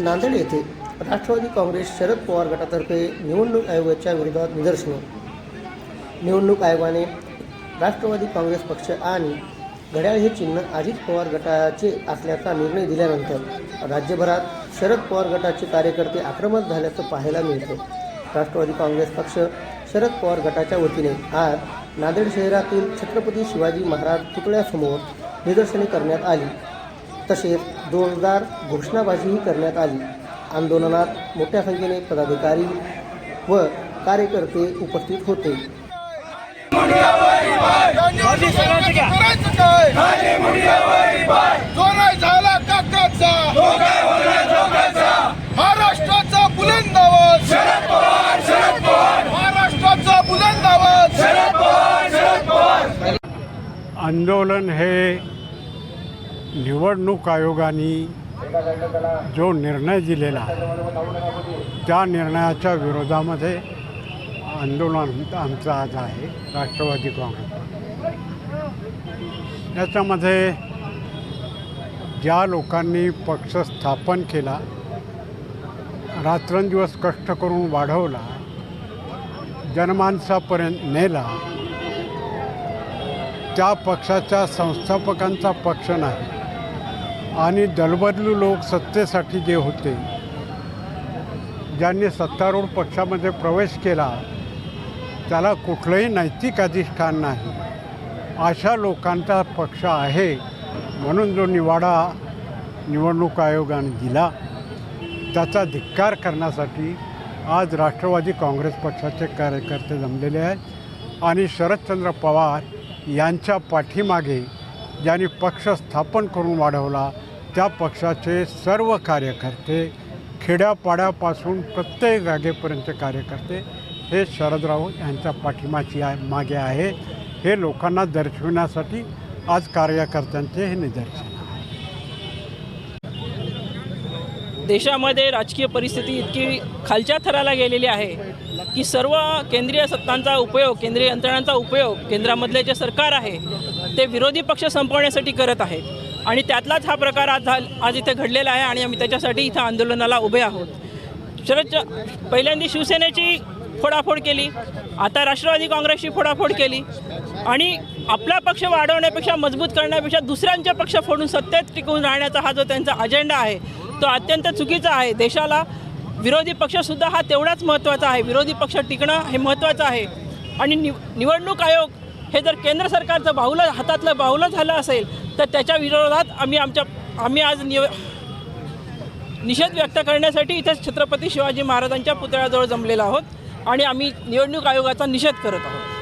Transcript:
नांदेड येथे राष्ट्रवादी काँग्रेस शरद पवार गटातर्फे निवडणूक आयोगाच्या विरोधात निदर्शने. निवडणूक आयोगाने राष्ट्रवादी काँग्रेस पक्ष आणि घड्याळ हे चिन्ह अजित पवार गटाचे असल्याचा निर्णय दिल्यानंतर राज्यभरात शरद पवार गटाचे कार्यकर्ते आक्रमक झाल्याचं पाहायला मिळतं. राष्ट्रवादी काँग्रेस पक्ष शरद पवार गटाच्या वतीने आज नांदेड शहरातील छत्रपती शिवाजी महाराज पुतळ्यासमोर निदर्शने करण्यात आली. तसेच जोरदार घोषणाबाजीही करण्यात आली. आंदोलनात मोठ्या संख्येने पदाधिकारी व कार्यकर्ते उपस्थित होते. महाराष्ट्राचा बुलंद आवाज महाराष्ट्राचा बुलंद आवाज आंदोलन हे निवडणूक आयोगाने जो निर्णय दिलेला त्या निर्णयाच्या विरोधामध्ये आंदोलन आमचं आज आहे राष्ट्रवादी काँग्रेस. याच्यामध्ये ज्या लोकांनी पक्ष स्थापन केला रात्रंदिवस कष्ट करून वाढवला जनमानसापर्यंत नेला त्या पक्षाच्या संस्थापकांचा पक्ष नाही. आणि दलबदलू लोक सत्तेसाठी जे होते ज्यांनी सत्तारूढ पक्षामध्ये प्रवेश केला त्याला कुठलंही नैतिक अधिष्ठान नाही. अशा लोकांचा पक्ष आहे म्हणून जो निवाडा निवडणूक आयोगाने दिला त्याचा धिक्कार करण्यासाठी आज राष्ट्रवादी काँग्रेस पक्षाचे कार्यकर्ते जमलेले आहेत. आणि शरदचंद्र पवार यांच्या पाठीमागे ज्यांनी पक्ष स्थापन करून वाढवला त्या पक्षाचे सर्व कार्यकर्ते खेड्यापाड्यापासून प्रत्येक जागेपर्यंतचे कार्यकर्ते हे शरदराव यांच्या पाठिंबाची आहे मागे आहे. हे लोकांना दर्शविण्यासाठी आज कार्यकर्त्यांचे हे निदर्शन आहे. देशामध्ये राजकीय परिस्थिती इतकी खालच्या थराला गेलेली आहे की सर्व केंद्रीय सत्तांचा उपयोग केंद्रीय यंत्रणांचा उपयोग केंद्रामधले जे सरकार आहे ते विरोधी पक्ष संपवण्यासाठी करत आहेत. आणि त्यातलाच हा प्रकार आज झाल आज इथे घडलेला आहे आणि आम्ही त्याच्यासाठी इथं आंदोलनाला उभे आहोत. शरद पहिल्यांदा शिवसेनेची फोडाफोड केली आता राष्ट्रवादी काँग्रेसची फोडाफोड केली आणि आपला पक्ष वाढवण्यापेक्षा मजबूत करण्यापेक्षा दुसऱ्यांचे पक्ष फोडून सत्तेत टिकून राहण्याचा हा जो त्यांचा अजेंडा आहे तो अत्यंत चुकीचा आहे. देशाला विरोधी पक्षसुद्धा हा तेवढाच महत्त्वाचा आहे. विरोधी पक्ष टिकणं हे महत्त्वाचं आहे. आणि निव निवडणूक आयोग हे जर केंद्र सरकारचं बाहुलं हातातलं बाहुलं झालं असेल तर त्याच्या विरोधात आम्ही आमच्या आम्ही आज निव निषेध व्यक्त करण्यासाठी इथे छत्रपती शिवाजी महाराजांच्या पुतळ्याजवळ जमलेलो आहोत आणि आम्ही निवडणूक आयोगाचा निषेध करत आहोत.